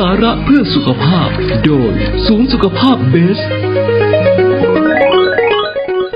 สาระเพื่อสุขภาพ โดยศูนย์สุขภาพเบส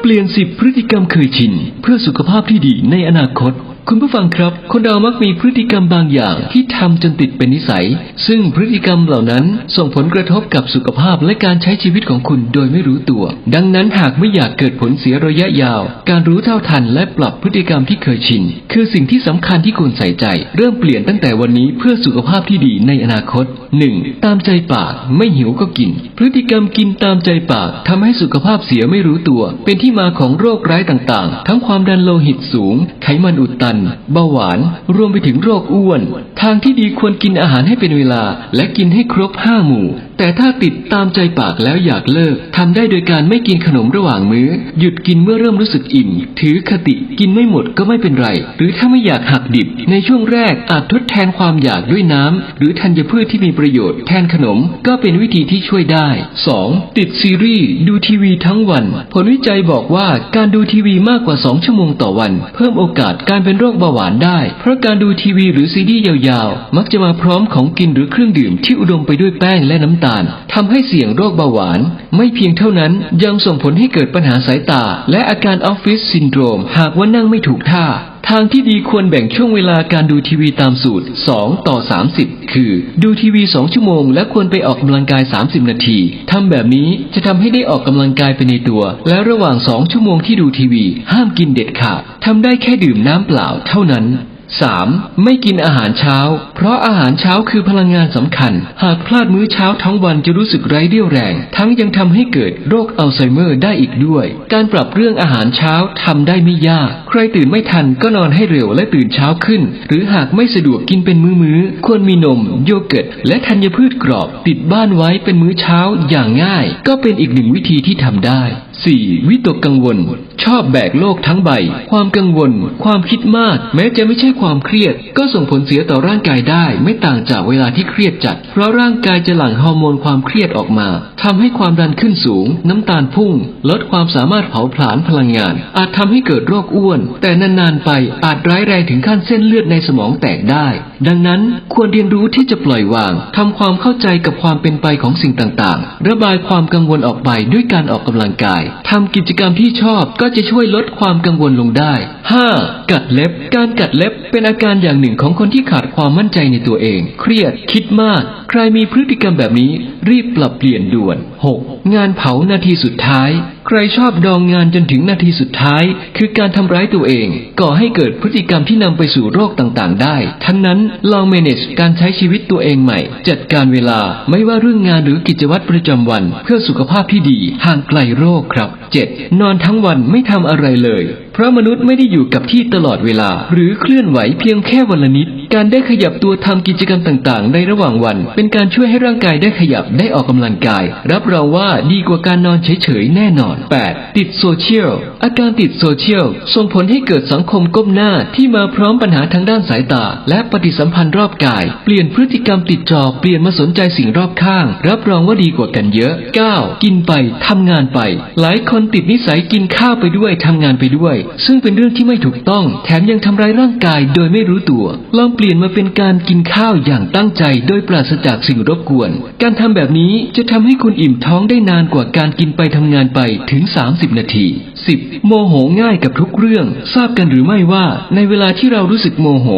เปลี่ยนสิบพฤติกรรมเคยชินเพื่อสุขภาพที่ดีในอนาคต คุณผู้ฟังครับ คนเรามักมีพฤติกรรมบางอย่างที่ทำจนติดเป็นนิสัย ซึ่งพฤติกรรมเหล่านั้นส่งผลกระทบกับสุขภาพและการใช้ชีวิตของคุณโดยไม่รู้ตัว ดังนั้นหากไม่อยากเกิดผลเสียระยะยาว การรู้เท่าทันและปรับพฤติกรรมที่เคยชิน คือสิ่งที่สำคัญที่ควรใส่ใจ เริ่มเปลี่ยนตั้งแต่วันนี้เพื่อสุขภาพที่ดีในอนาคต 1. ตามใจปาก ไม่หิวก็กิน พฤติกรรมกินตามใจปากทำให้สุขภาพเสียไม่รู้ตัว เป็นที่มาของโรคร้ายต่างๆ ทั้งความดันโลหิตสูง ไขมันอุดตันเบาหวาน รวมไปถึงโรคอ้วน ทางที่ดีควรกินอาหารให้เป็นเวลา และกินให้ครบห้าหมู่ แต่ถ้าติดตามใจปากแล้วอยากเลิกทำได้โดยการไม่กินขนมระหว่างมื้อ หยุดกินเมื่อเริ่มรู้สึกอิ่ม ถือคติกินไม่หมดก็ไม่เป็นไร หรือถ้าไม่อยากหักดิบ ในช่วงแรกอาจทดแทนความอยากด้วยน้ำหรือธัญพืชที่มีประโยชน์แทนขนมก็เป็นวิธีที่ช่วยได้ 2. ติดซีรีส์ดูทีวีทั้งวัน ผลวิจัยบอกว่าการดูทีวีมากกว่า 2 ชั่วโมงต่อวัน เพิ่มโอกาสการเป็นโรคเบาหวานได้ เพราะการดูทีวีหรือซีรีส์ยาวๆ มักจะมาพร้อมของกินหรือเครื่องดื่มที่อุดมไปด้วยแป้งและน้ำำตาลทำให้เสี่ยงโรคเบาหวาน ไม่เพียงเท่านั้นยังส่งผลให้เกิดปัญหาสายตา และอาการออฟฟิศซินโดรม หากว่านั่งไม่ถูกท่า ทางที่ดีควรแบ่งช่วงเวลาการดูทีวีตามสูตร 2 ต่อ 30 คือ ดูทีวี 2 ชั่วโมง และควรไปออกกำลังกาย 30 นาทีทำแบบนี้จะทำให้ได้ออกกำลังกายไปในตัว และระหว่าง 2 ชั่วโมงที่ดูทีวี ห้ามกินเด็ดขาดทำได้แค่ดื่มน้ำเปล่าเท่านั้น 3. ไม่กินอาหารเช้า เพราะอาหารเช้าคือพลังงานสำคัญ หากพลาดมื้อเช้าทั้งวันจะรู้สึกไร้เรี่ยวแรง ทั้งยังทำให้เกิดโรคอัลไซเมอร์ได้อีกด้วย การปรับเรื่องอาหารเช้าทำได้ไม่ยาก ใครตื่นไม่ทันก็นอนให้เร็วและตื่นเช้าขึ้น หรือหากไม่สะดวกกินเป็นมื้อๆควรมีนม โยเกิร์ตและธัญพืชกรอบติดบ้านไว้เป็นมื้อเช้าอย่างง่าย ก็เป็นอีกหนึ่งวิธีที่ทำได้ 4. วิตกกังวล ชอบแบกโลกทั้งใบ ความกังวล ความคิดมาก แม้จะไม่ใช่ความความเครียดก็ส่งผลเสียต่อร่างกายได้ไม่ต่างจากเวลาที่เครียดจัด เพราะร่างกายจะหลั่งฮอร์โมนความเครียดออกมาทำให้ความดันขึ้นสูง น้ำตาลพุ่ง ลดความสามารถเผาผลาญพลังงาน อาจทำให้เกิดโรคอ้วน แต่นานๆไปอาจร้ายแรงถึงขั้นเส้นเลือดในสมองแตกได้ดังนั้นควรเรียนรู้ที่จะปล่อยวางทำความเข้าใจกับความเป็นไปของสิ่งต่างๆ ระบายความกังวลออกไปด้วยการออกกำลังกายทำกิจกรรมที่ชอบก็จะช่วยลดความกังวลลงได้ 5. กัดเล็บ การกัดเล็บเป็นอาการอย่างหนึ่งของคนที่ขาดความมั่นใจในตัวเอง เครียด คิดมาก ใครมีพฤติกรรมแบบนี้ รีบปรับเปลี่ยนด่วน 6. งานเผานาทีสุดท้าย ใครชอบดองงานจนถึงนาทีสุดท้าย คือการทำร้ายตัวเองก่อให้เกิดพฤติกรรมที่นำไปสู่โรคต่างๆ ได้ ทั้งนั้นลอง manage การใช้ชีวิตตัวเองใหม่ จัดการเวลาไม่ว่าเรื่องงานหรือกิจวัตรประจำวัน เพื่อสุขภาพที่ดีห่างไกลโรคครับ 7. นอนทั้งวันไม่ทำอะไรเลย เพราะมนุษย์ไม่ได้อยู่กับที่ตลอดเวลา หรือเคลื่อนไหวเพียงแค่วันละนิด การได้ขยับตัวทำกิจกรรมต่างๆ ในระหว่างวัน เป็นการช่วยให้ร่างกายได้ขยับได้ออกกำลังกาย รับรองว่าดีกว่าการนอนเฉยๆ แน่นอน 8. ติดโซเชียล อาการติดโซเชียลส่งผลให้เกิดสังคมก้มหน้าที่มาพร้อมปัญหาทางด้านสายตา และปฏิสัมพันธ์รอบกาย เปลี่ยนพฤติกรรมติดจอเปลี่ยนมาสนใจสิ่งรอบข้าง รับรองว่าดีกว่ากันเยอะ 9. กินไปทำงานไป หลายคนติดนิสัยกินข้าวไปด้วยทำงานไปด้วย ซึ่งเป็นเรื่องที่ไม่ถูกต้อง แถมยังทำร้ายร่างกายโดยไม่รู้ตัวลองเปลี่ยนมาเป็นการกินข้าวอย่างตั้งใจโดยปราศจากสิ่งรบกวน การทำแบบนี้จะทำให้คุณอิ่มท้องได้นานกว่าการกินไปทำงานไปถึง 30 นาที 10. โมโหง่ายกับทุกเรื่อง ทราบกันหรือไม่ว่าในเวลาที่เรารู้สึกโมโห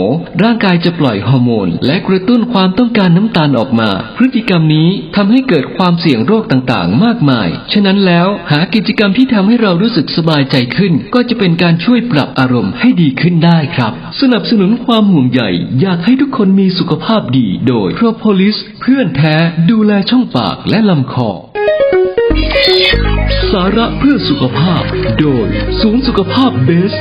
ร่างกายจะปล่อยฮอร์โมน และกระตุ้นความต้องการน้ำตาลออกมา พฤติกรรมนี้ทำให้เกิดความเสี่ยงโรคต่างๆ มากมาย ฉะนั้นแล้วหากิจกรรมที่ทำให้เรารู้สึกสบายใจขึ้น ก็จะเป็นการช่วยปรับอารมณ์ให้ดีขึ้นได้ครับ สนับสนุนความห่วงใยอยากให้ทุกคนมีสุขภาพดีโดย Propolis เพื่อนแท้ดูแลช่องปากและลำคอ สาระเพื่อสุขภาพ โดยศูนย์สุขภาพเบส